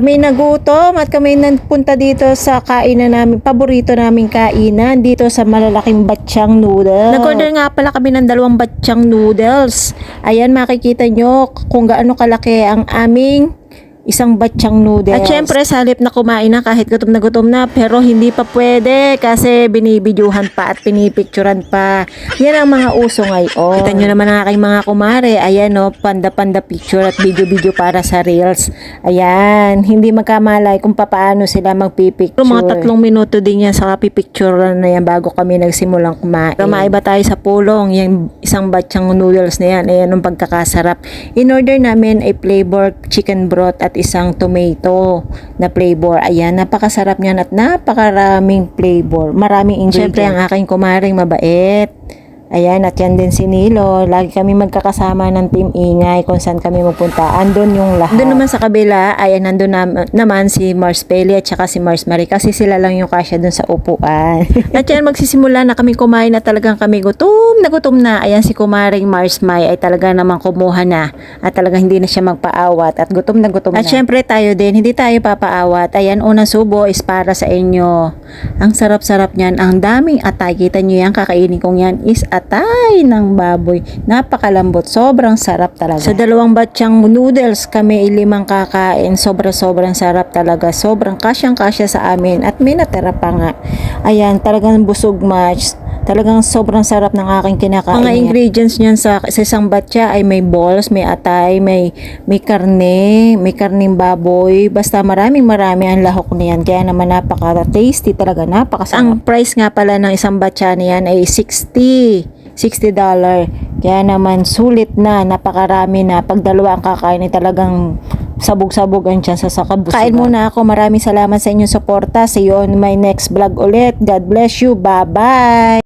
Kami nagutom at kami nagpunta dito sa kainan namin, paborito naming kainan dito sa malalaking batsyang noodles. Nag-order nga pala kami ng dalawang batsyang noodles. Ayan makikita nyo kung gaano kalaki ang aming isang batsyang noodles. At syempre sa halip na kumain na kahit gutom na gutom na pero hindi pa pwede kasi binibidyuhan pa at pinipicturan pa. Yan ang mga uso ngayon. Kita nyo naman ang aking mga kumare. Ayan no, panda-panda picture at video-video para sa reels. Ayan, hindi magkamalay kung paano sila magpipicture. Mga tatlong minuto din yan sa pipicture na yan bago kami nagsimulang kumain. Pero maiba tayo sa pulong, yung isang batsyang noodles na yan. Ayan ang pagkakasarap. In order namin ay flavor chicken broth at isang tomato na flavor. Ayan, napakasarap niyan at napakaraming flavor. Maraming ingredients. Siyempre, ang aking kumaring mabait. Ayan, at yan din si Nilo. Lagi kami magkakasama ng Team Ingay kung saan kami magpunta. Andun yung lahat. Doon naman sa kabila, ayan, nandun nam- naman si Mars Peli at saka si Mars Marie kasi sila lang yung kasya dun sa upuan. at yan, magsisimula na kami kumain na talagang kami gutom na gutom na. Ayan, si kumaring Mars May ay talaga naman kumuha na at talagang hindi na siya magpaawat at gutom na gutom at na. At syempre tayo din, hindi tayo papaawat. Ayan, unang subo is para sa inyo. Ang sarap-sarap niyan. Ang daming atay. Kita nyo yan, kakainin kong yan is atay ng baboy. Napakalambot. Sobrang sarap talaga. Sa dalawang batsyang noodles, kami limang kakain. Sobra-sobrang sarap talaga. Sobrang kasyang-kasya sa amin. At may natira pa nga. Ayan, talagang busog match. Talagang sobrang sarap ng aking kinakain. Mga ingredients niyan sa, sa isang batya ay may balls, may atay, may, may karne, may karning baboy. Basta maraming marami ang lahok niyan. Kaya naman napaka-tasty talaga, napakasarap. Ang price nga pala ng isang batya niyan ay 60. 60 dollar. Kaya naman sulit na, napakarami na. Pag dalawa ang kakain ay talagang sabog-sabog ang tiyan sa sakabusugan. Kain muna ako. Maraming salamat sa inyong suporta. See you on my next vlog ulit. God bless you. Bye-bye.